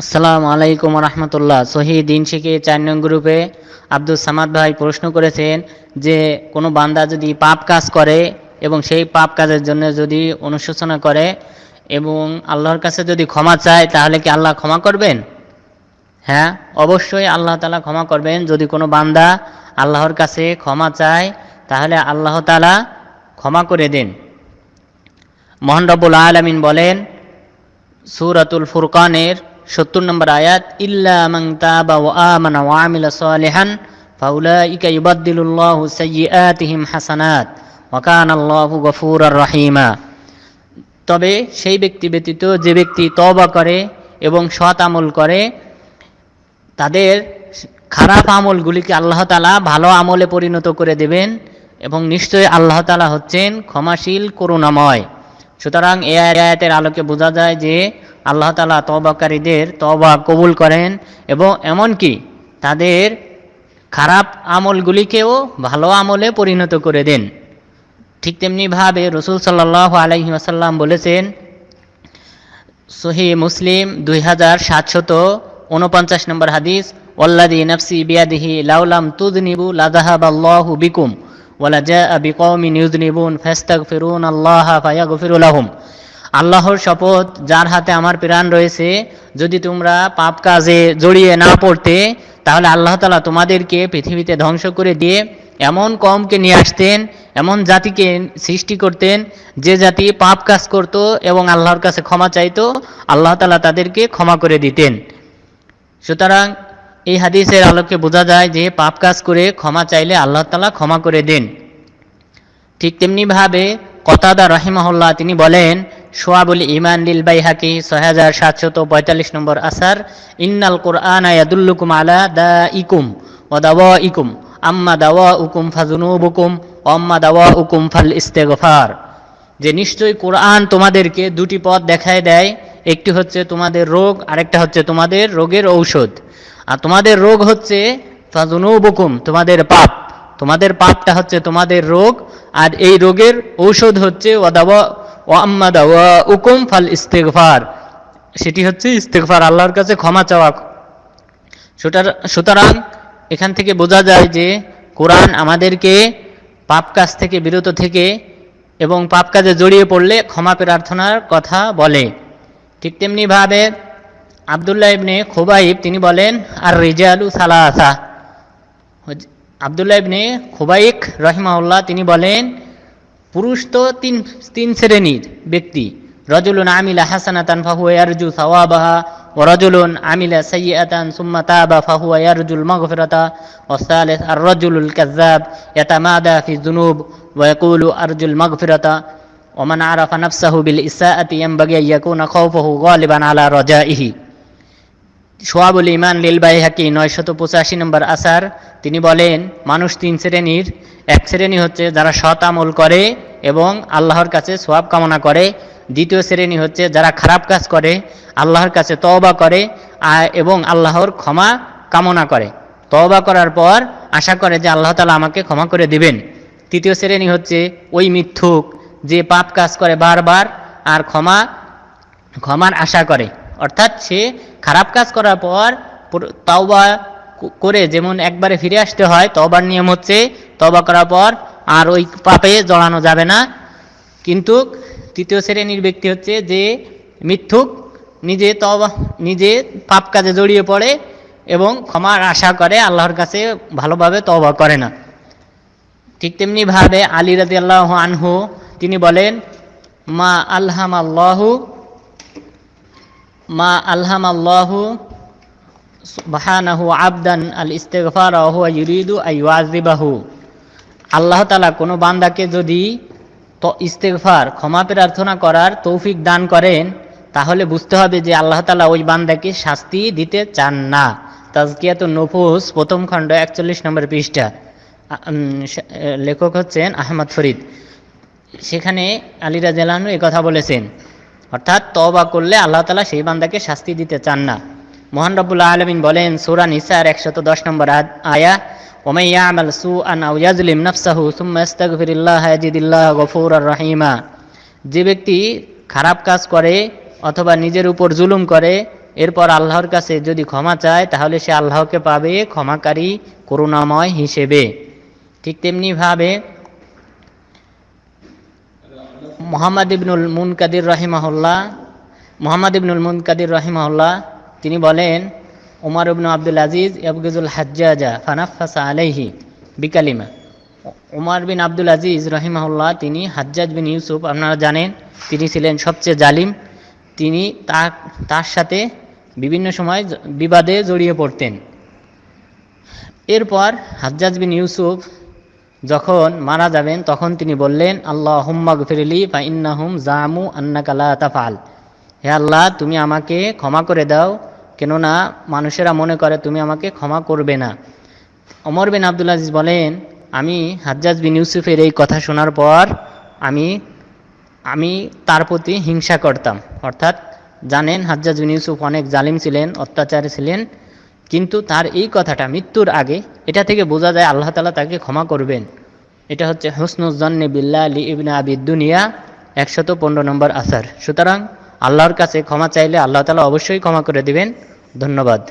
আসসালামু আলাইকুম রহমতুল্লাহ। সহি দিন শিখে চার নং গ্রুপে আব্দুল সামাদ ভাই প্রশ্ন করেছেন যে, কোনো বান্দা যদি পাপ কাজ করে এবং সেই পাপ কাজের জন্য যদি অনুশোচনা করে এবং আল্লাহর কাছে যদি ক্ষমা চায়, তাহলে কি আল্লাহ ক্ষমা করবেন? হ্যাঁ অবশ্যই আল্লাহ তালা ক্ষমা করবেন। যদি কোনো বান্দা আল্লাহর কাছে ক্ষমা চায়, তাহলে আল্লাহ তালা ক্ষমা করে দেন। মোহন রব্বুল আলমিন বলেন, সূরাতুল ফুরকানের সত্তর নম্বর আয়াত, ইল্লা তাবা ওয়া আমানা ওয়া আমিলা সালিহান, ফাউলাইকা ইউবাদদিলুল্লাহু সাইয়্যাতিহিম হাসানাত রহিমা। তবে সেই ব্যক্তি ব্যতীত যে ব্যক্তি তওবা করে এবং সৎ আমল করে তাদের খারাপ আমলগুলিকে আল্লাহ তালা ভালো আমলে পরিণত করে দেবেন এবং নিশ্চয়ই আল্লাহ তালা হচ্ছেন ক্ষমাশীল, করুণাময়। সুতরাং এ আয়াতের আলোকে বোঝা যায় যে আল্লাহ তালা তবাকারীদের তবা কবুল করেন এবং এমনকি তাদের খারাপ আমলগুলিকেও ভালো আমলে পরিণত করে দেন। ঠিক তেমনিভাবে রসুল সাল্লাহ আলহি আসাল্লাম বলেছেন সহি মুসলিম দুই হাজার সাতশত উনপঞ্চাশ নম্বর হাদিস ওল্লাদি নফসি বিয়াদিহি লাউলাম তুদনিবু লাজাহাব আল্লাহু বিকুম, ওয়ালা জা বিকৌমিন ইউদনিবুন ফাস্তাগ ফিরুন আল্লাহ ফায়াগফিরুলাহুম আল্লাহর শপথ, যার হাতে আমার প্রাণ রয়েছে, যদি তোমরা পাপ কাজে জড়িয়ে না পড়তে, তাহলে আল্লাহ তালা তোমাদেরকে পৃথিবীতে ধ্বংস করে দিয়ে এমন কমকে নিয়ে আসতেন, এমন জাতিকে সৃষ্টি করতেন, যে জাতি পাপ কাজ করত এবং আল্লাহর কাছে ক্ষমা চাইতো, আল্লাহ তালা তাদেরকে ক্ষমা করে দিতেন। সুতরাং এই হাদিসের আলোকে বোঝা যায় যে পাপ কাজ করে ক্ষমা চাইলে আল্লাহ তালা ক্ষমা করে দেন। ঠিক তেমনিভাবে কতাদা রহিমাহুল্লাহ তিনি বলেন, সোয়াবুল ইমান লিল বাইহাকি, ছয় হাজার সাতশত পঁয়তাল্লিশ নম্বর আসার, ইন্নাল কোরআন আয়াদুল্লুকুম আলা দা ইকুম ও দাওয়া ইকুম আম্মা দাওয়া উকুম ফাজুনুবুকুম অম্মা দাওয়া উকুম ফাল ইস্তেগফার। যে নিশ্চয়ই কোরআন তোমাদেরকে দুটি পথ দেখায় দেয় একটি হচ্ছে তোমাদের রোগ, আরেকটা হচ্ছে তোমাদের রোগের ঔষধ। আর তোমাদের রোগ হচ্ছে ফাজুনুবুকুম তোমাদের পাপ। তোমাদের পাপটা হচ্ছে তোমাদের রোগ, আর এই রোগের ঔষধ হচ্ছে দাওয়া উকুম ফাল ইস্তেগফার সেটি হচ্ছে ইস্তেগফার, আল্লাহর কাছে ক্ষমা চাওয়া। সুতরাং এখান থেকে বোঝা যায় যে কোরআন আমাদেরকে পাপ কাজ থেকে বিরত থেকে এবং পাপ কাজে জড়িয়ে পড়লে ক্ষমা প্রার্থনার কথা বলে। ঠিক তেমনিভাবে আবদুল্লাহ ইবনে খোবাইব তিনি বলেন আর রিজালু সালাসা আবদুল্লাহ ইবনে খোবাইক রহিমাউল্লাহ তিনি বলেন, পুরুষ তো তিন তিন শ্রেণির ব্যক্তি। রজুলুন আমিলা হাসানাতান ফাহু ইয়ারজু সাওয়াবাহা, ও রজুলুন আমিলা সাইয়াতান সুম্মা তাবা ফাহু ইয়ারজুল মাগফিরাতা, ও সালেস আর রজুলুল কাজ্জাব ইয়াতামাদা ফি যুনুব, ওয়া আরজুল মাগফিরাতা। ওমান আতি নফসাহু বিল ইসাআতি ইয়ানবাগি আইয়াকুনা খাউফুহু গালিবান আলা রাজাইহি সোয়াবুল ইমান লিলবাই হাকি নয় নয়শত পঁচাশি নম্বর আসার তিনি বলেন, মানুষ তিন শ্রেণির। এক শ্রেণি হচ্ছে যারা সৎ আমল করে এবং আল্লাহর কাছে সোয়াব কামনা করে। দ্বিতীয় শ্রেণি হচ্ছে যারা খারাপ কাজ করে, আল্লাহর কাছে তওবা করে এবং আল্লাহর ক্ষমা কামনা করে। তওবা করার পর আশা করে যে আল্লাহ তালা আমাকে ক্ষমা করে দিবেন। তৃতীয় শ্রেণি হচ্ছে ওই মিথ্যুক যে পাপ কাজ করে বারবার আর ক্ষমা, ক্ষমার আশা করে। অর্থাৎ সে খারাপ কাজ করার পর তওবা করে যেমন একবারে ফিরে আসতে হয় তবার নিয়ম হচ্ছে তবা করার পর আর ওই পাপে জড়ানো যাবে না। কিন্তু তৃতীয় শ্রেণির ব্যক্তি হচ্ছে যে মিথ্যুক, নিজে তবা নিজে পাপ কাজে জড়িয়ে পড়ে এবং ক্ষমার আশা করে, আল্লাহর কাছে ভালোভাবে তবা করে না। ঠিক তেমনিভাবে আলী রাজি আল্লাহ আনহু তিনি বলেন, মা আলহাম আল্লাহু মা আলহাম আল্লাহু বাহানাহু আবদান আল ইস্তেগফার হুয়া ইউরিদু আইওয়াজিবাহু আল্লাহ তালা কোনো বান্দাকে যদি তো ইস্তেগফার, ক্ষমা প্রার্থনা করার তৌফিক দান করেন, তাহলে বুঝতে হবে যে আল্লাহ তালা ওই বান্দাকে শাস্তি দিতে চান না। তাজকিয়াত নফুস, প্রথম খণ্ড একচল্লিশ নম্বর পৃষ্ঠা। লেখক হচ্ছেন আহমদ ফরিদ। সেখানে আলিরা জেলানু কথা বলেছেন। অর্থাৎ তবা করলে আল্লাহ তালা সেই বান্দাকে শাস্তি দিতে চান না। মোহান রব্বুল আলমিন বলেন, সুরা নিসার একশত দশ নম্বর আয়া আমাল সু আন গফুরার রহিমা। যে ব্যক্তি খারাপ কাজ করে অথবা নিজের উপর জুলুম করে, এরপর আল্লাহর কাছে যদি ক্ষমা চায়, তাহলে সে আল্লাহকে পাবে ক্ষমাকারী, করুণাময় হিসেবে। ঠিক তেমনিভাবে মোহাম্মদ ইবনুল মুনকাদির রহিমাহুল্লাহ, মোহাম্মদ ইবনুল মুনকাদির রহিমাহুল্লাহ, তিনি বলেন, উমর ইবনু আব্দুল আজিজ ইয়াবগুজুল হাজ্জাজা ফানাফাসা আলাইহি বিকালিমা। উমর বিন আব্দুল আজিজ রহিমাহুল্লাহ, তিনি হাজ্জাজ বিন ইউসুফ, আপনারা জানেন, তিনি ছিলেন সবচেয়ে জালিম। তিনি তার তার সাথে বিভিন্ন সময় বিবাদে জড়িয়ে পড়তেন। এরপর হাজ্জাজ বিন ইউসুফ যখন মারা যাবেন, তখন তিনি বললেন আল্লাহ হুম্মা গফিরলি ফা ইন্নাহুম জামু আন্নাকালা তাফাল হে আল্লাহ, তুমি আমাকে ক্ষমা করে দাও, কেননা মানুষেরা মনে করে তুমি আমাকে ক্ষমা করবে না। অমর বিন আব্দুল আজিজ বলেন, আমি হাজ্জাজ বিন ইউসুফের এই কথা শোনার পর আমি আমি তার প্রতি হিংসা করতাম। অর্থাৎ জানেন হাজ্জাজ বিন ইউসুফ অনেক জালিম ছিলেন, অত্যাচারী ছিলেন। কিন্তু তার এই কথাটা মৃত্যুর আগে, এটা থেকে বোঝা যায় আল্লাহ তালা তাকে ক্ষমা করবেন। এটা হচ্ছে হুসনুজ্জন্নে বিল্লা আলী ইবনা আবিদ দুনিয়া, একশত পনেরো নম্বর আসার। সুতরাং আল্লাহর কাছে ক্ষমা চাইলে আল্লাহ তালা অবশ্যই ক্ষমা করে দিবেন। ধন্যবাদ।